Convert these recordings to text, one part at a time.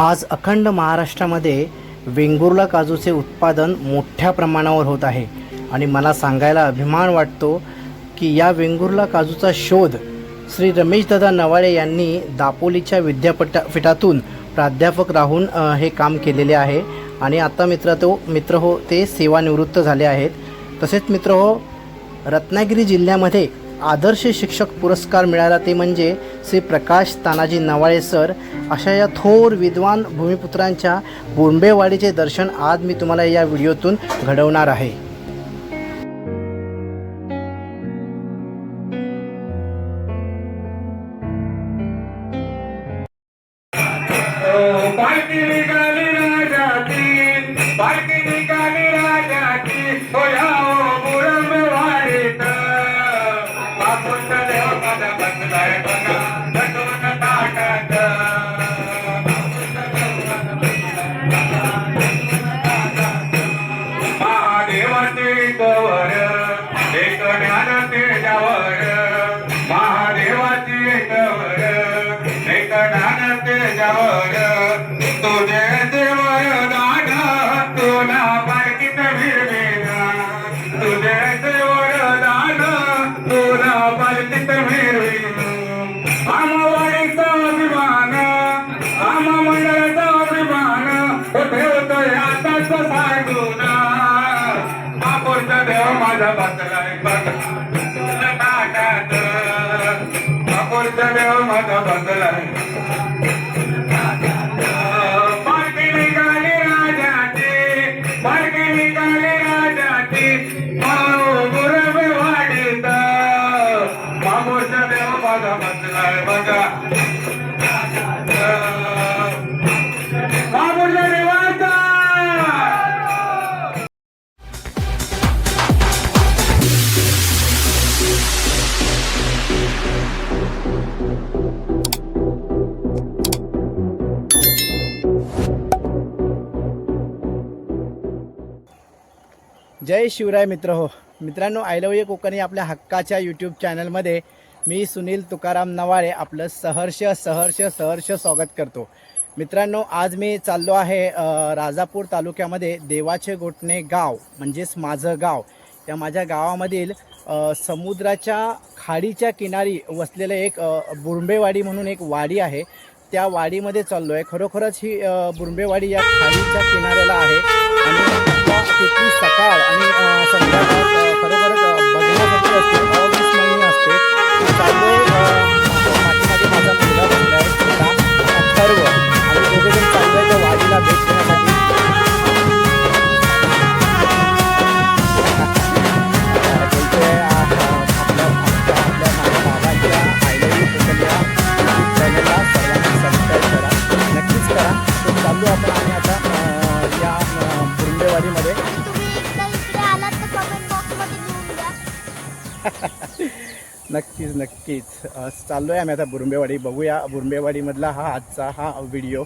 आज अखंड महाराष्ट्रामध्ये वेंगुर्ला काजूचे उत्पादन मोठ्या प्रमाणावर होत आहे. आणि मला सांगायला अभिमान वाटतो की या वेंगुर्ला काजूचा शोध श्री रमेशदादा नवाळे यांनी दापोलीच्या विद्यापीठा पीठातून प्राध्यापक राहून हे काम केलेले आहे. आणि आता मित्र तो मित्र हो ते सेवानिवृत्त झाले आहेत. तसेच मित्र हो रत्नागिरी जिल्ह्यामध्ये आदर्श शिक्षक पुरस्कार मिळाला ते म्हणजे श्री प्रकाश तानाजी नवाळे सर. अशा या थोर विद्वान भूमिपुत्रांच्या बोंबेवाडीचे दर्शन आज मी तुम्हाला या व्हिडिओतून घडवणार आहे. transformar. जय शिवराय मित्र हो. मित्रांनो आय कोकणी आपल्या हक्काच्या यूट्यूब चॅनलमध्ये मी सुनील तुकाराम नवाळे आपलं सहर्ष सहर्ष सहर्ष स्वागत करतो. मित्रांनो आज मी चाललो आहे राजापूर तालुक्यामध्ये देवाचे गोटणे गाव म्हणजेच माझं गाव. त्या माझ्या गावामधील समुद्राच्या खाडीच्या किनारी वसलेलं एक अ, बुरंबेवाडी म्हणून एक वाडी आहे. त्या वाडीमध्ये चाललो आहे खरोखरच ही अ, बुरंबेवाडी या खाडीच्या किनाऱ्याला आहे. आणि तिथली सकाळ आणि संध्याकाळ खरोखरच बघण्यासाठी असते अविस्मरणीय असते. माझा मुलगा बसला आहे अथर्व. आणि दोघे जण चाललोय त्या वाडीला भेट नक्कीच. चाललो आहे आम्ही आता बुरुंबेवाडी. बघूया बुरुंबेवाडीमधला हा आजचा हा व्हिडिओ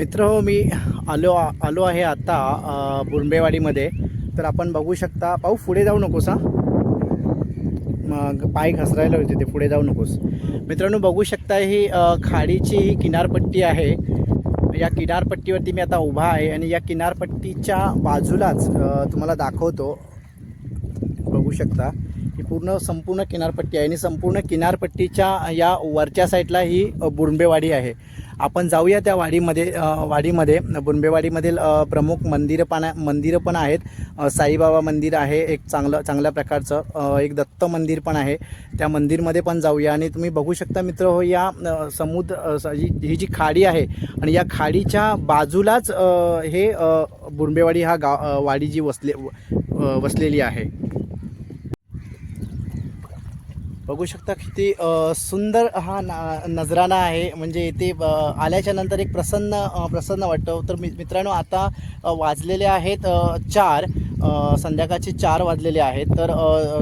मित्र हो मी आलो आलो आहे आता बुरंबेवाडीमध्ये. तर आपण बघू शकता पाहू पुढे जाऊ नकोस हां. मग पाय घसरायला होते ते पुढे जाऊ नकोस. मित्रांनो बघू शकता ही खाडीची ही किनारपट्टी आहे. या किनारपट्टीवरती मी आता उभा आहे आणि या किनारपट्टीच्या बाजूलाच तुम्हाला दाखवतो. बघू शकता. ही पूर्ण संपूर्ण किनारपट्टी आहे. आणि संपूर्ण किनारपट्टीच्या या वरच्या साईडला ही अ, बुरंबेवाडी आहे. आपण जाऊया त्या वाडीमध्ये वाडीमध्ये. बुरंबेवाडीमधील प्रमुख मंदिरं पण मंदिरं पण आहेत. साईबाबा मंदिर आहे एक चांगलं चांगल्या प्रकारचं. एक दत्त मंदिर पण आहे. त्या मंदिरमध्ये पण जाऊया. आणि तुम्ही बघू शकता मित्र हो या समुद्र ही ही जी खाडी आहे आणि या खाडीच्या बाजूलाच हे अ, हा गाव वाडी जी वसले वसलेली आहे. बघू शकता किती सुंदर हा ना नजराणा आहे. म्हणजे इथे आल्याच्यानंतर एक प्रसन्न प्रसन्न वाटतं. तर मि मित्रांनो आता वाजलेले आहेत चार संध्याकाळचे चार वाजलेले आहेत. तर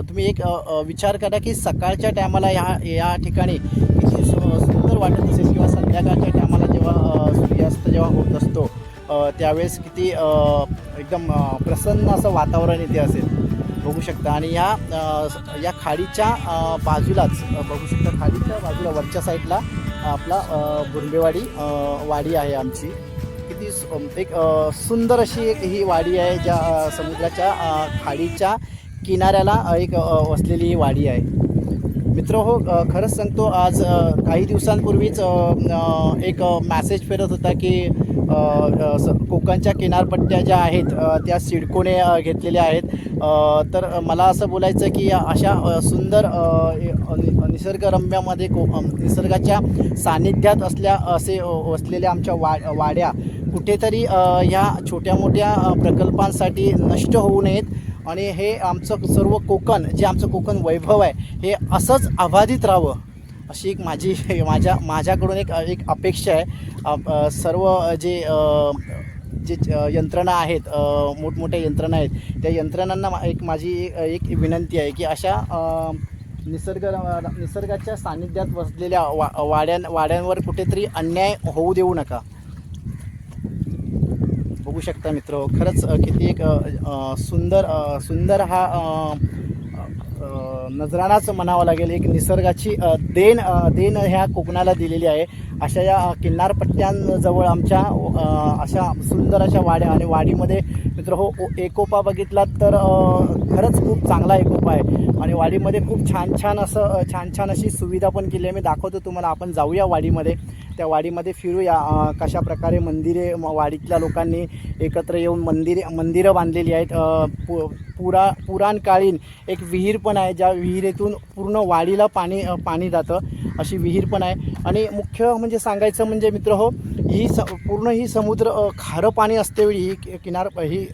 तुम्ही एक विचार करा की सकाळच्या टायमाला या या ठिकाणी किती सु- सुंदर वाटत असेल किंवा संध्याकाळच्या टायमाला जेव्हा सूर्यास्त जेव्हा होत असतो त्यावेळेस किती एकदम प्रसन्न असं वातावरण इथे असेल. बघू शकता. आणि या या खाडीच्या बाजूलाच बघू शकता खाडीच्या बाजूला वरच्या साईडला आपला बुरबेवाडी वाडी आहे आमची. किती एक सुंदर अशी एक ही वाडी आहे ज्या समुद्राच्या खाडीच्या किनाऱ्याला एक वसलेली ही वाडी आहे. मित्र हो खरंच सांगतो आज काही दिवसांपूर्वीच एक मॅसेज फिरत होता की कोकणच्या किनारपट्ट्या ज्या आहेत त्या सिडकोने घेतलेल्या आहेत. तर मला असं बोलायचं की अशा सुंदर नि- निसर्गरम्यामध्ये को निसर्गाच्या सानिध्यात असल्या असे असलेल्या वसलेल्या आमच्या वा वाड्या कुठेतरी ह्या छोट्या मोठ्या प्रकल्पांसाठी नष्ट होऊ नयेत. आणि हे आमचं सर्व कोकण जे आमचं कोकण वैभव आहे हे असंच अबाधित राहावं. अशी एक माझी माझ्या माझ्याकडून एक एक अपेक्षा आहे. सर्व जे जे यंत्रणा आहेत मोठमोठ्या यंत्रणा आहेत त्या यंत्रणांना मा- एक माझी एक विनंती आहे की अशा निसर्ग निसर्गाच्या सानिध्यात बसलेल्या वा वाड्यां वाड्यांवर कुठेतरी अन्याय होऊ देऊ नका. बघू शकता मित्र खरंच किती एक सुंदर सुंदर हा नजरानाच म्हणावं नजराणाच लागेल एक निसर्गाची देण देण ह्या कोकणाला दिलेली आहे. अशा या किनारपट्ट्यांजवळ आमच्या अशा सुंदर अशा वाड्या आणि वाडीमध्ये मित्र हो ओ- एकोपा बघितलात तर खरंच खूप चांगला एकोपा आहे. आणि वाडीमध्ये खूप छान छान असं छान छान अशी सुविधा पण केली आहे. मी दाखवतो तुम्हाला आपण जाऊया वाडीमध्ये. त्या वाडीमध्ये फिरूया. कशा प्रकारे मंदिरे म- वाडीतल्या लोकांनी एकत्र येऊन मंदिरे मंदिरं बांधलेली आहेत. पु पुरा पुराणकालीन एक विहीर पण आहे ज्या विहिरीतून पूर्ण वाडीला पाणी पाणी जातं. अशी विहीर पण आहे. आणि मुख्य म्हणजे सांगायचं म्हणजे मित्र हो ही स पूर्ण ही समुद्र खारं पाणी असतेवेळी ही कि- किनार ही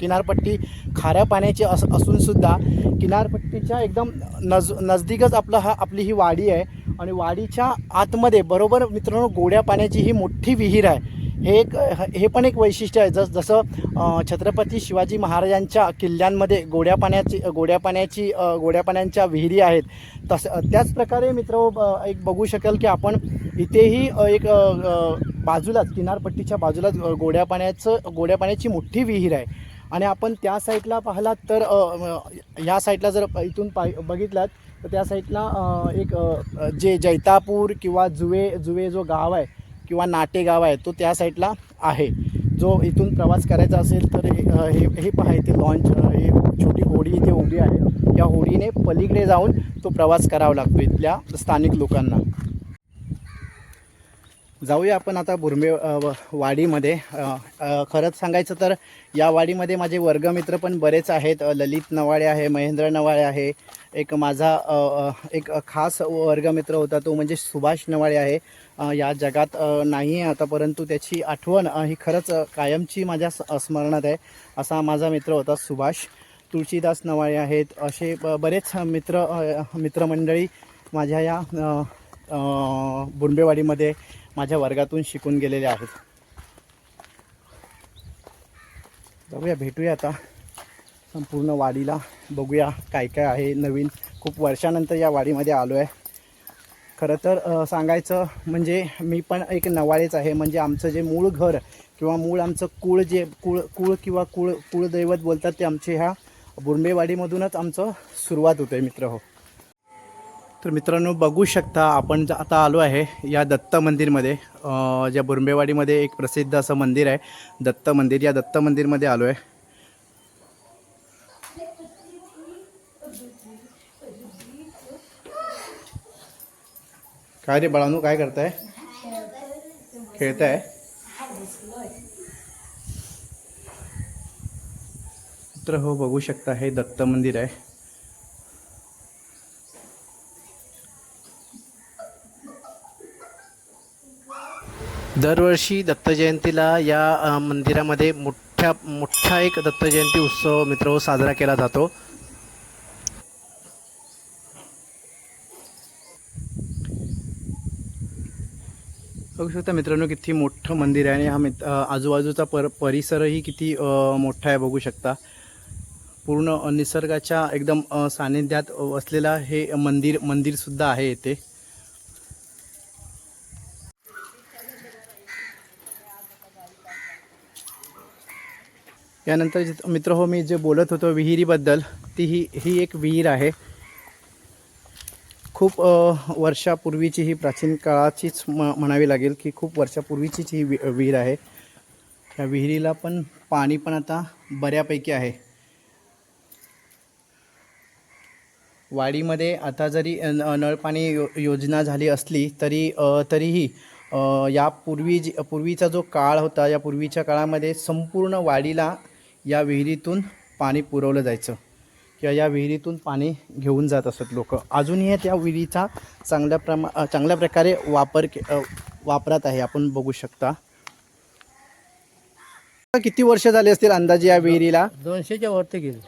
किनारपट्टी खाऱ्या पाण्याची अस असूनसुद्धा किनारपट्टीच्या एकदम नज नजदीकच आपला हा आपली ही वाडी आहे. आणि वाडीच्या आतमध्ये बरोबर मित्रांनो गोड्या पाण्याची ही मोठी विहीर आहे. हे एक हे पण एक वैशिष्ट्य आहे. जस जसं छत्रपती शिवाजी महाराजांच्या किल्ल्यांमध्ये गोड्या पाण्याची गोड्या पाण्याची गोड्या पाण्याच्या विहिरी आहेत तसं त्याचप्रकारे मित्र एक बघू शकाल की आपण इथेही एक बाजूलाच किनारपट्टीच्या बाजूलाच गोड्या पाण्याचं गोड्या पाण्याची मोठी विहीर आहे. आणि आपण त्या साईडला पाहिलात तर ह्या साईडला जर इथून पाय बघितलात तर त्या साईडला एक जे जैतापूर किंवा जुवे जुवे जो गाव आहे किंवा नाटे गाव आहे तो त्या साईडला आहे. जो इथून प्रवास करायचा असेल तर हे हे हे पहा इथे लॉन्च हे छोटी होडी इथे उभी आहे. या होडीने पलीकडे जाऊन तो प्रवास करावा लागतो इथल्या स्थानिक लोकांना. जाऊया आपण आता बुरमे व- वाडीमध्ये. खरंच सांगायचं तर या वाडीमध्ये माझे वर्गमित्र पण बरेच आहेत. ललित नवाळे आहे महेंद्र नवाळे आहे. एक माझा एक खास वर्गमित्र होता तो म्हणजे सुभाष नवाळे आहे. या जगात नाही आहे आता परंतु त्याची आठवण ही खरंच कायमची माझ्या स्मरणात आहे असा माझा मित्र होता सुभाष. तुळशीदास नवाळे आहेत. असे ब- बरेच मित्र मित्रमंडळी माझ्या या अ, बुंबेवाडीमध्ये माझ्या वर्गातून शिकून गेलेले आहेत. जाऊया भेटूया आता. संपूर्ण वाडीला बघूया काय काय आहे नवीन. खूप वर्षानंतर या वाडीमध्ये आलो आहे खरं तर सांगायचं म्हणजे मी पण एक नवाळेच आहे. म्हणजे आमचं जे मूळ घर किंवा मूळ आमचं कुळ जे कुळ कुळ किंवा कुळ कुळदैवत बोलतात ते आमचे ह्या बुरमेवाडीमधूनच आमचं सुरुवात होतं आहे मित्र हो. तर मित्रांनो बघू शकता आपण आता आलो आहे या दत्त मंदिरमध्ये. ज्या बुरंबेवाडीमध्ये एक प्रसिद्ध असं मंदिर आहे. दत्त मंदिर या दत्त मंदिरमध्ये आलो आहे. काय रे बाळानू काय करताय? खेळताय? तर हो बघू शकता हे दत्त मंदिर आहे. दरवर्षी दत्तजयंतीला या मंदिरामध्ये मोठ्या मोठा एक दत्तजयंती उत्सव मित्र साजरा केला जातो. बघू शकता मित्रांनो किती मोठं मंदिर आहे आणि हा मित आजूबाजूचा पर परिसरही किती मोठा आहे बघू शकता. पूर्ण निसर्गाच्या एकदम सानिध्यात असलेला हे मंदिर मंदिरसुद्धा आहे येथे यानंतर मित्र हो मी जे बोलत होतो विहिरीबद्दल ती ही ही एक विहीर आहे. खूप वर्षापूर्वीची ही प्राचीन काळाचीच म म्हणावी लागेल की खूप वर्षापूर्वीचीच ही वि विहीर आहे. या विहिरीला पण पाणी पण आता बऱ्यापैकी आहे. वाडीमध्ये आता जरी न- नळपाणी यो योजना झाली असली तरी तरीही यापूर्वी जी पूर्वीचा जो काळ होता या पूर्वीच्या काळामध्ये संपूर्ण वाडीला या विहिरीतून पाणी पुरवलं जायचं किंवा या विहिरीतून पाणी घेऊन जात असत लोक. अजूनही त्या विहिरीचा चांगल्या प्रमा चांगल्या प्रकारे वापर के वापरात आहे. आपण बघू शकता. किती वर्ष झाली असतील अंदाजे या विहिरीला? दोनशेच्या वरती गेली.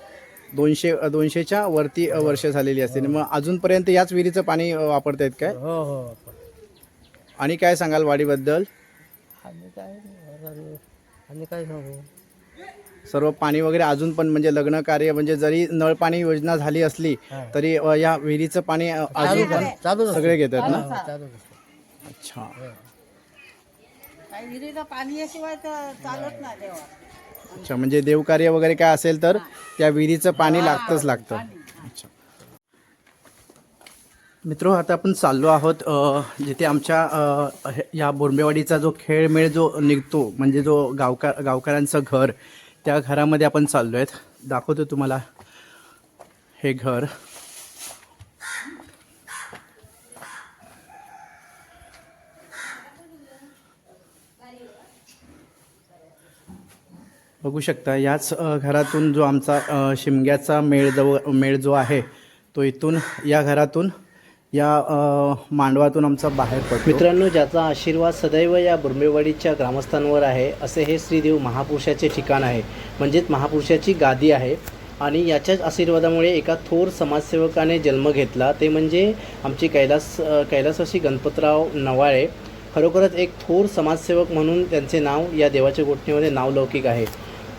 दोनशे दोनशेच्या वरती वर्ष झालेली असतील. मग अजूनपर्यंत याच विहिरीचं पाणी अ, वापरतायत काय? हो हो आणि काय सांगाल वाडीबद्दल? आणि काय आणि काय सांगू? सर्व पाणी वगैरे अजून पण म्हणजे लग्न कार्य म्हणजे जरी नळ पाणी योजना झाली असली. तरी अ, या विहिरीचं पाणी अ, अजून पण. सगळे घेतात ना. अच्छा. काही विहिरीला पाणी याशिवाय तर चालत नाही देवा अच्छा म्हणजे देवकार्य वगैरे काय असेल तर त्या विहिरीचं पाणी लागतंच लागतं. अच्छा. मित्र आता आपण चाललो आहोत अ, जिथे आमच्या अ, हे- या बोंबेवाडीचा जो खेळमेळ जो निघतो म्हणजे जो गावकार गावकऱ्यांचं घर त्या घरामध्ये आपण चाललो आहेत दाखवतो तुम्हाला. हे घर. बघू शकता याच घरातून जो आमचा शिमग्याचा मेळ जवळ मेळ जो आहे तो इथून या घरातून या मांडवातून आमचा बाहेर पडतो. मित्रांनो ज्याचा आशीर्वाद सदैव या बुर्मेवाडीच्या ग्रामस्थांवर आहे असे हे श्रीदेव महापुरुषाचे ठिकाण आहे. म्हणजेच महापुरुषाची गादी आहे. आणि याच्याच आशीर्वादामुळे एका थोर समाजसेवकाने जन्म घेतला. ते म्हणजे आमचे कैलास कैलासवासी गणपतराव नवाळे. खरोखरच एक थोर समाजसेवक म्हणून त्यांचे नाव या देवाच्या गोष्टीमध्ये नावलौकिक आहे.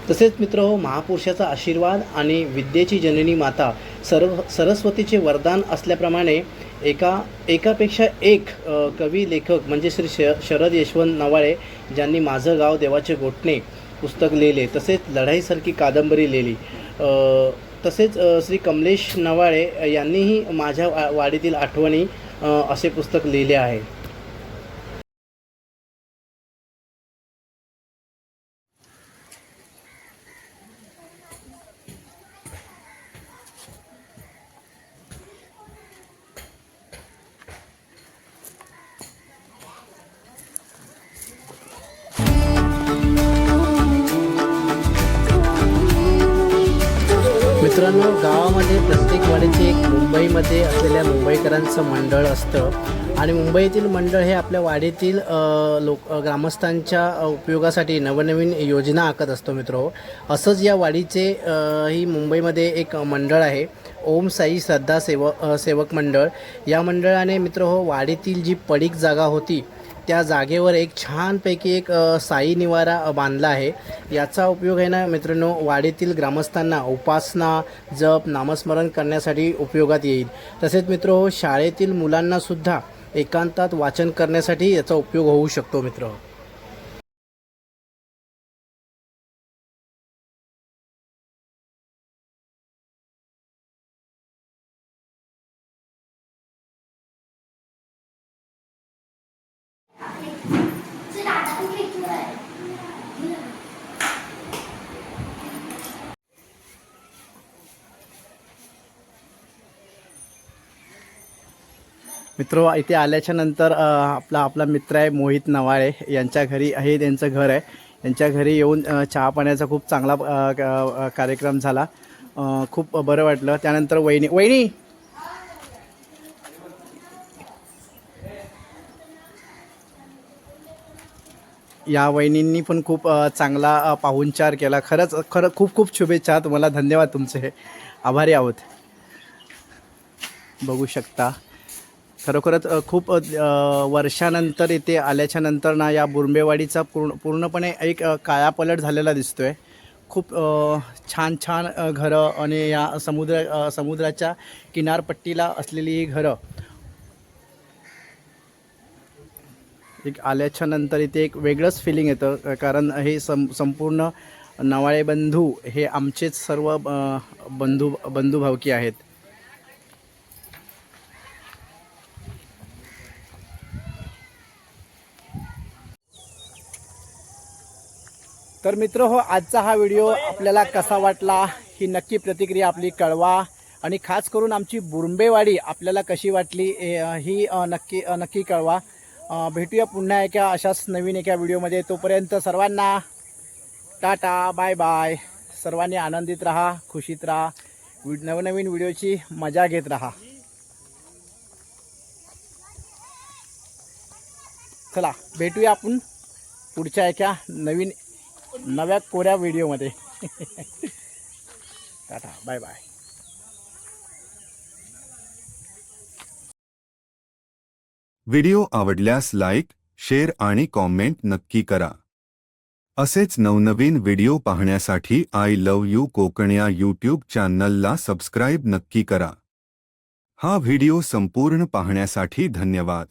तसेच मित्र हो महापुरुषाचा आशीर्वाद आणि विद्येची जननी माता सर्व सरस्वतीचे वरदान असल्याप्रमाणे एका एकापेक्षा एक कवी लेखक म्हणजे श्री श शरद यशवंत नवाळे ज्यांनी माझं गाव देवाचे गोठणे पुस्तक लिहिले तसेच लढाईसारखी कादंबरी लिहिली. तसेच श्री कमलेश नवाळे यांनीही माझ्या वाडीतील आठवणी असे पुस्तक लिहिले आहे. मित्रांनो गावामध्ये प्रत्येक वाडीचे एक मुंबईमध्ये असलेल्या मुंबईकरांचं मंडळ असतं. आणि मुंबईतील मंडळ हे आपल्या वाडीतील लोक ग्रामस्थांच्या उपयोगासाठी नवनवीन योजना आखत असतो मित्रो. असंच या वाडीचे ही मुंबईमध्ये एक मंडळ आहे. ओम साई श्रद्धा सेव सेवक मंडळ. या मंडळाने मित्र हो वाडीतील जी पडीक जागा होती त्या जागेवर एक छानपैकी एक साई निवारा बांधला आहे. याचा उपयोग आहे ना मित्रांनो वाडीतील ग्रामस्थांना उपासना जप नामस्मरण करण्यासाठी उपयोगात येईल. तसेच मित्र हो शाळेतील मुलांनासुद्धा एकांतात वाचन करण्यासाठी याचा उपयोग होऊ शकतो मित्र. मित्र इथे आल्याच्यानंतर आपला आपला मित्र आहे मोहित नवाळे. यांच्या घरी हे त्यांचं घर आहे. यांच्या घरी येऊन चहा पाण्याचा खूप चांगला क- कार्यक्रम झाला. खूप बरं वाटलं. त्यानंतर वहिनी वहिनी! या वहिनींनी पण खूप चांगला पाहुणचार केला. खरंच खरं खूप खूप शुभेच्छा. तुम्हाला धन्यवाद तुमचे. आभारी आहोत. बघू शकता. खरोखरच खूप वर्षानंतर इथे आल्याच्यानंतर ना या बुरंबेवाडीचा पूर्ण पूर्णपणे एक कायापलट झालेला दिसतो आहे खूप छान छान घरं आणि या समुद्र समुद्राच्या किनारपट्टीला असलेली ही घरं. एक आल्याच्यानंतर इथे एक वेगळंच फिलिंग येतं कारण हे सं संपूर्ण नवाळे बंधू हे आमचेच सर्व बंधू बंधुभावकी आहेत. तर मित्र हो आजचा हा व्हिडिओ आपल्याला कसा वाटला ही नक्की प्रतिक्रिया आपली कळवा. आणि खास करून आमची बुरंबेवाडी आपल्याला कशी वाटली ही नक्की नक्की कळवा. भेटूया पुन्हा एका अशाच नवीन एका व्हिडिओमध्ये. तोपर्यंत सर्वांना टाटा बाय बाय. सर्वांनी आनंदित राहा खुशीत राहा. वि- नवनवीन व्हिडिओची मजा घेत राहा. चला भेटूया आपण पुढच्या एका नवीन नव्या कोऱ्या व्हिडिओमध्ये. टाटा बाय बाय व्हिडिओ आवडल्यास लाईक शेअर आणि कॉमेंट नक्की करा. असेच नवनवीन व्हिडिओ पाहण्यासाठी आय लव यू कोकण या यूट्यूब चॅनलला सबस्क्राईब नक्की करा. हा व्हिडिओ संपूर्ण पाहण्यासाठी धन्यवाद.